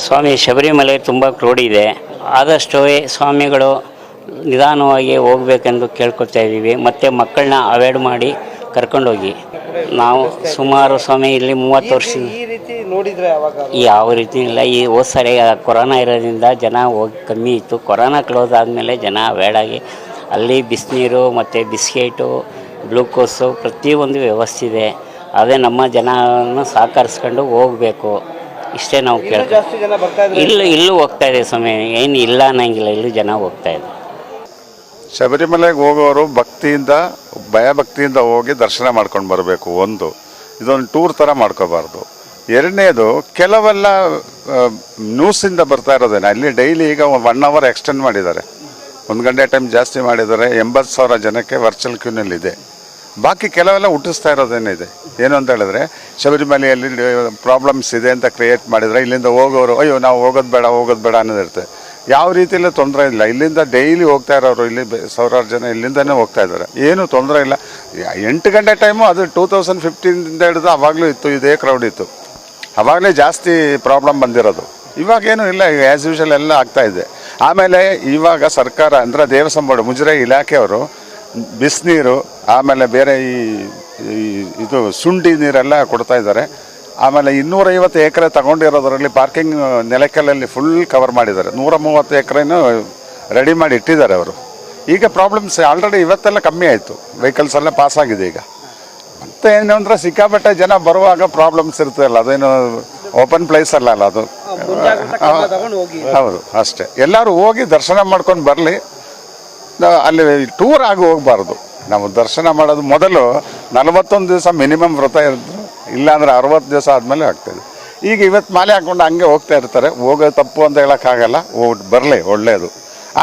ಸ್ವಾಮಿ ಶಬರಿಮಲೆ ತುಂಬ ಕ್ರೋಡಿದೆ ಇದೆ. ಆದಷ್ಟು ಸ್ವಾಮಿಗಳು ನಿಧಾನವಾಗಿ ಹೋಗ್ಬೇಕೆಂದು ಕೇಳ್ಕೊತಾ ಇದ್ದೀವಿ. ಮತ್ತು ಮಕ್ಕಳನ್ನ ಅವಾಯ್ಡ್ ಮಾಡಿ ಕರ್ಕೊಂಡೋಗಿ. ನಾವು ಸುಮಾರು ಸ್ವಾಮಿ ಇಲ್ಲಿ ಮೂವತ್ತು ವರ್ಷ ನೋಡಿದ್ರೆ ಯಾವ ರೀತಿ ಇಲ್ಲ. ಈ ಹೋದ ಸರಿ ಕೊರೋನಾ ಇರೋದ್ರಿಂದ ಜನ ಹೋಗಿ ಕಮ್ಮಿ ಇತ್ತು. ಕೊರೋನಾ ಕ್ಲೋಸ್ ಆದಮೇಲೆ ಜನ ಅವಾಯ್ಡ್ ಅಲ್ಲಿ ಬಿಸಿನೀರು ಮತ್ತು ಬಿಸ್ಕೆಟು ಗ್ಲೂಕೋಸು ಪ್ರತಿಯೊಂದು ವ್ಯವಸ್ಥೆ ಇದೆ. ಅದೇ ನಮ್ಮ ಜನನ ಸಹಕರಿಸ್ಕೊಂಡು ಹೋಗಬೇಕು. ಇಷ್ಟೇ ನಾವು ಕೇಳ್ತೀವಿ ಜಾಸ್ತಿ ಜನ ಬರ್ತಾ ಇದ್ರೆ ಇಲ್ಲೂ ಇಲ್ಲೂ ಹೋಗ್ತಾ ಇದೆ ಸ್ವಾಮಿ. ಏನು ಇಲ್ಲ ಅನ್ನಂಗಿಲ್ಲ ಇಲ್ಲೂ ಜನ ಹೋಗ್ತಾ ಇದೆ. ಶಬರಿಮಲೆಗೆ ಹೋಗೋರು ಭಕ್ತಿಯಿಂದ ಭಯಭಕ್ತಿಯಿಂದ ಹೋಗಿ ದರ್ಶನ ಮಾಡ್ಕೊಂಡು ಬರಬೇಕು ಒಂದು. ಇದೊಂದು ಟೂರ್ ಥರ ಮಾಡ್ಕೋಬಾರ್ದು. ಎರಡನೇದು ಕೆಲವೆಲ್ಲ ನ್ಯೂಸಿಂದ ಬರ್ತಾ ಇರೋದೇನೆ. ಅಲ್ಲಿ ಡೈಲಿ ಈಗ ಒನ್ ಅವರ್ ಎಕ್ಸ್ಟೆಂಡ್ ಮಾಡಿದ್ದಾರೆ. ಒಂದು ಗಂಟೆ ಟೈಮ್ ಜಾಸ್ತಿ ಮಾಡಿದ್ದಾರೆ. ಎಂಬತ್ತು ಸಾವಿರ ಜನಕ್ಕೆ ವರ್ಚುವಲ್ ಕ್ಯೂನಲ್ಲಿ ಇದೆ ಬಾಕಿ ಕೆಲವೆಲ್ಲ ಹುಟ್ಟಿಸ್ತಾ ಇರೋದೇನಿದೆ? ಏನು ಅಂತ ಹೇಳಿದ್ರೆ, ಶಬರಿಮಲೆಯಲ್ಲಿ ಪ್ರಾಬ್ಲಮ್ಸ್ ಇದೆ ಅಂತ ಕ್ರಿಯೇಟ್ ಮಾಡಿದರೆ ಇಲ್ಲಿಂದ ಹೋಗೋರು, ಅಯ್ಯೋ, ನಾವು ಹೋಗೋದು ಬೇಡ ಹೋಗೋದು ಬೇಡ ಅನ್ನೋದಿರುತ್ತೆ ಯಾವ ರೀತಿಯಲ್ಲೂ ತೊಂದರೆ ಇಲ್ಲ. ಇಲ್ಲಿಂದ ಡೈಲಿ ಹೋಗ್ತಾ ಇರೋರು, ಇಲ್ಲಿ ಸಾವಿರಾರು ಜನ ಇಲ್ಲಿಂದನೇ ಹೋಗ್ತಾ ಇದ್ದಾರೆ. ಏನು ತೊಂದರೆ ಇಲ್ಲ. ಎಂಟು ಗಂಟೆ ಟೈಮು ಅದು ಟೂ ತೌಸಂಡ್ ಫಿಫ್ಟೀನಿಂದ ಹಿಡಿದು ಅವಾಗಲೂ ಇತ್ತು. ಇದೇ ಕ್ರೌಡ್ ಇತ್ತು. ಅವಾಗಲೇ ಜಾಸ್ತಿ ಪ್ರಾಬ್ಲಮ್ ಬಂದಿರೋದು. ಇವಾಗೇನು ಇಲ್ಲ. ಈಗ ಆ್ಯಸ್ ಯೂಶಲ್ ಎಲ್ಲ ಆಗ್ತಾ ಇದೆ. ಆಮೇಲೆ ಇವಾಗ ಸರ್ಕಾರ ಅಂದರೆ ದೇವಸ್ಥಾನ ಮುಜರೆ ಇಲಾಖೆಯವರು ಬಿಸಿನೀರು ಆಮೇಲೆ ಬೇರೆ ಈ ಇದು ಶುಂಠಿ ನೀರೆಲ್ಲ ಕೊಡ್ತಾ ಇದ್ದಾರೆ. ಆಮೇಲೆ ಇನ್ನೂರೈವತ್ತು ಎಕರೆ ತಗೊಂಡಿರೋದರಲ್ಲಿ ಪಾರ್ಕಿಂಗ್ ನೆಲಕಲ್ಲಲ್ಲಿ ಫುಲ್ ಕವರ್ ಮಾಡಿದ್ದಾರೆ. ನೂರ ಮೂವತ್ತು ಎಕರೆನೂ ರೆಡಿ ಮಾಡಿ ಇಟ್ಟಿದ್ದಾರೆ ಅವರು. ಈಗ ಪ್ರಾಬ್ಲಮ್ಸ್ ಆಲ್ರೆಡಿ ಇವತ್ತೆಲ್ಲ ಕಮ್ಮಿ ಆಯಿತು. ವೆಹಿಕಲ್ಸ್ ಎಲ್ಲ ಪಾಸ್ ಆಗಿದೆ ಈಗ. ಮತ್ತೆ ಏನು ಅಂದರೆ ಸಿಕ್ಕಾಪಟ್ಟೆ ಜನ ಬರುವಾಗ ಪ್ರಾಬ್ಲಮ್ಸ್ ಇರ್ತದಲ್ಲ ಅದೇನು ಓಪನ್ ಪ್ಲೇಸ್ ಅಲ್ಲ ಅಲ್ಲ ಅದು. ಹೌದು ಅಷ್ಟೇ. ಎಲ್ಲರೂ ಹೋಗಿ ದರ್ಶನ ಮಾಡ್ಕೊಂಡು ಬರಲಿ. ಅಲ್ಲಿ ಟೂರ್ ಆಗಿ ಹೋಗಬಾರ್ದು. ನಾವು ದರ್ಶನ ಮಾಡೋದು ಮೊದಲು ನಲವತ್ತೊಂದು ದಿವಸ ಮಿನಿಮಮ್ ವ್ರತ ಇರ್ತದೆ ಇಲ್ಲಾಂದ್ರೆ ಅರವತ್ತು ದಿವಸ ಆದಮೇಲೆ ಆಗ್ತದೆ. ಈಗ ಇವತ್ತು ಮಾಲೆ ಹಾಕ್ಕೊಂಡು ಹಂಗೆ ಹೋಗ್ತಾ ಇರ್ತಾರೆ. ಹೋಗೋದು ತಪ್ಪು ಅಂತ ಹೇಳೋಕ್ಕಾಗಲ್ಲ. ಹೋಗಿ ಬರಲಿ ಒಳ್ಳೆಯದು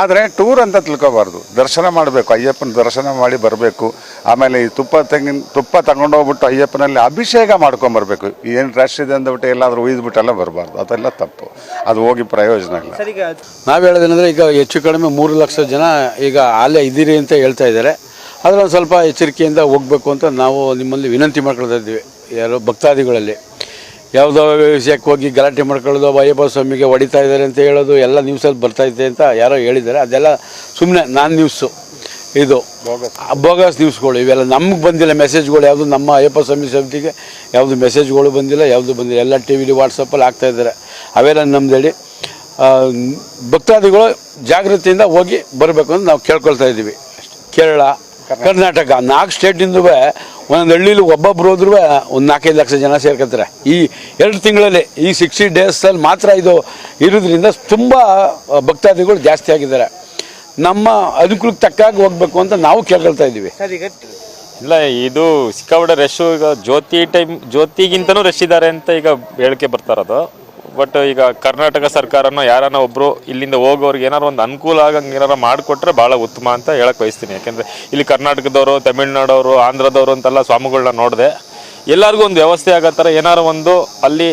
ಆದರೆ ಟೂರ್ ಅಂತ ತಿಳ್ಕೋಬಾರ್ದು. ದರ್ಶನ ಮಾಡಬೇಕು ಅಯ್ಯಪ್ಪನ ದರ್ಶನ ಮಾಡಿ ಬರಬೇಕು. ಆಮೇಲೆ ಈ ತುಪ್ಪ ತೆಂಗಿನ ತುಪ್ಪ ತಗೊಂಡೋಗ್ಬಿಟ್ಟು ಅಯ್ಯಪ್ಪನಲ್ಲಿ ಅಭಿಷೇಕ ಮಾಡ್ಕೊಂಬರ್ಬೇಕು. ಏನು ರಶ್ ಇದೆ ಅಂದ್ಬಿಟ್ಟು ಎಲ್ಲಾದರೂ ಉಯ್ದುಬಿಟ್ಟೆಲ್ಲ ಬರಬಾರ್ದು. ಅದೆಲ್ಲ ತಪ್ಪು. ಅದು ಹೋಗಿ ಪ್ರಯೋಜನ ಇಲ್ಲ. ನಾವು ಹೇಳೋದೇನೆಂದರೆ ಈಗ ಹೆಚ್ಚು ಕಡಿಮೆ ಮೂರು ಲಕ್ಷ ಜನ ಈಗ ಅಲ್ಲೇ ಇದ್ದೀರಿ ಅಂತ ಹೇಳ್ತಾ ಇದ್ದಾರೆ. ಅದರಲ್ಲಿ ಸ್ವಲ್ಪ ಎಚ್ಚರಿಕೆಯಿಂದ ಹೋಗಬೇಕು ಅಂತ ನಾವು ನಿಮ್ಮಲ್ಲಿ ವಿನಂತಿ ಮಾಡ್ಕೊಳ್ತಾ ಇದ್ದೀವಿ. ಯಾರು ಭಕ್ತಾದಿಗಳಲ್ಲಿ. ಯಾವುದೋ ವಿಷಯಕ್ಕೆ ಹೋಗಿ ಗಲಾಟೆ ಮಾಡ್ಕೊಳ್ಳೋದು ಅಯ್ಯಪ್ಪ ಸ್ವಾಮಿಗೆ ಹೊಡಿತಾ ಇದ್ದಾರೆ ಅಂತ ಹೇಳೋದು ಎಲ್ಲ ನ್ಯೂಸಲ್ಲಿ ಬರ್ತಾ ಇದೆ ಅಂತ ಯಾರೋ ಹೇಳಿದ್ದಾರೆ. ಅದೆಲ್ಲ ಸುಮ್ಮನೆ ನಾನ್ ನ್ಯೂಸು ಇದು ಬೋಗಸ್ ನ್ಯೂಸ್ಗಳು ಇವೆಲ್ಲ. ನಮ್ಗೆ ಬಂದಿಲ್ಲ ಮೆಸೇಜ್ಗಳು ಯಾವುದು ನಮ್ಮ ಅಯ್ಯಪ್ಪ ಸ್ವಾಮಿ ಸಮಿತಿಗೆ ಯಾವುದು ಮೆಸೇಜ್ಗಳು ಬಂದಿಲ್ಲ ಯಾವುದು ಬಂದಿಲ್ಲ. ಎಲ್ಲ ಟಿ ವಿಲಿ ವಾಟ್ಸಪ್ಪಲ್ಲಿ ಆಗ್ತಾ ಇದ್ದಾರೆ. ಅವೆಲ್ಲ ನಮ್ದೇಳಿ ಭಕ್ತಾದಿಗಳು ಜಾಗೃತಿಯಿಂದ ಹೋಗಿ ಬರಬೇಕು ಅಂತ ನಾವು ಕೇಳ್ಕೊಳ್ತಾ ಇದ್ದೀವಿ. ಕೇರಳ ಕರ್ನಾಟಕ. ನಾಲ್ಕು ಸ್ಟೇಟಿಂದ ಒಂದೊಂದು ಹಳ್ಳಿಲಿ ಒಬ್ಬೊಬ್ರು ಹೋದ್ರು ಒಂದು ನಾಲ್ಕೈದು ಲಕ್ಷ ಜನ ಸೇರ್ಕೊತಾರೆ ಈ ಎರಡು ತಿಂಗಳಲ್ಲಿ ಈ ಸಿಕ್ಸ್ಟಿ ಡೇಸಲ್ಲಿ ಮಾತ್ರ ಇದು ಇರೋದ್ರಿಂದ ತುಂಬ ಭಕ್ತಾದಿಗಳು ಜಾಸ್ತಿ ಆಗಿದ್ದಾರೆ. ನಮ್ಮ ಅನುಕೂಲಕ್ಕೆ ತಕ್ಕಾಗಿ ಹೋಗ್ಬೇಕು ಅಂತ ನಾವು ಕೇಳ್ಕೊಳ್ತಾ ಇದ್ದೀವಿ. ಸರ್ ಈಗ ಇಲ್ಲ ಇದು ಸಿಕ್ಕಾಪಟ್ಟೆ ರಶ್ ಈಗ ಜ್ಯೋತಿ ಟೈಮ್ ಜ್ಯೋತಿಗಿಂತನೂ ರಶ್ ಇದ್ದಾರೆ ಅಂತ ಈಗ ಹೇಳಿಕೆ ಬರ್ತಾ ಇರೋದು. ಬಟ್ ಈಗ ಕರ್ನಾಟಕ ಸರ್ಕಾರನೋ ಯಾರನ್ನ ಒಬ್ರು ಇಲ್ಲಿಂದ ಹೋಗೋರ್ಗೆ ಏನಾರು ಒಂದು ಅನುಕೂಲ ಆಗಂಗೆ ಏನಾರು ಮಾಡಿಕೊಟ್ರೆ ಭಾಳ ಉತ್ತಮ ಅಂತ ಹೇಳಕ್ ಬಯಸ್ತೀನಿ. ಯಾಕೆಂದ್ರೆ ಇಲ್ಲಿ ಕರ್ನಾಟಕದವರು, ತಮಿಳ್ನಾಡವರು, ಆಂಧ್ರದವರು ಅಂತೆಲ್ಲ ಸ್ವಾಮಿಗಳನ್ನ ನೋಡಿದೆ ಎಲ್ಲರಿಗೂ ಒಂದು ವ್ಯವಸ್ಥೆ ಆಗೋ ಥರ ಏನಾರು ಒಂದು ಅಲ್ಲಿ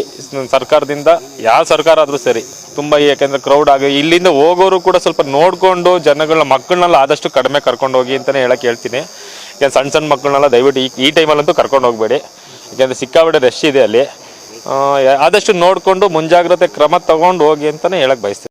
ಸರ್ಕಾರದಿಂದ ಯಾವ ಸರ್ಕಾರ ಆದರೂ ಸರಿ ತುಂಬ ಯಾಕೆಂದ್ರೆ ಕ್ರೌಡ್ ಆಗಿ ಇಲ್ಲಿಂದ ಹೋಗೋರು ಕೂಡ ಸ್ವಲ್ಪ ನೋಡಿಕೊಂಡು ಜನಗಳನ್ನ, ಮಕ್ಕಳನ್ನೆಲ್ಲ ಆದಷ್ಟು ಕಡಿಮೆ ಕರ್ಕೊಂಡು ಹೋಗಿ ಅಂತಲೇ ಹೇಳಕ್ಕೆ ಹೇಳ್ತೀನಿ. ಯಾಕೆ ಸಣ್ಣ ಸಣ್ಣ ಮಕ್ಕಳನ್ನೆಲ್ಲ ದಯವಿಟ್ಟು ಈ ಈ ಟೈಮಲ್ಲಂತೂ ಕರ್ಕೊಂಡು ಹೋಗಬೇಡಿ. ಯಾಕೆಂದ್ರೆ ಸಿಕ್ಕಾಪಟ್ಟೆ ರಶ್ ಇದೆ ಅಲ್ಲಿ. ಆದಷ್ಟು ನೋಡಿಕೊಂಡು ಮುಂಜಾಗ್ರತೆ ಕ್ರಮ ತಗೊಂಡು ಹೋಗಿ ಅಂತಲೇ ಹೇಳಕ್ಕೆ ಬಯಸ್ತೀನಿ.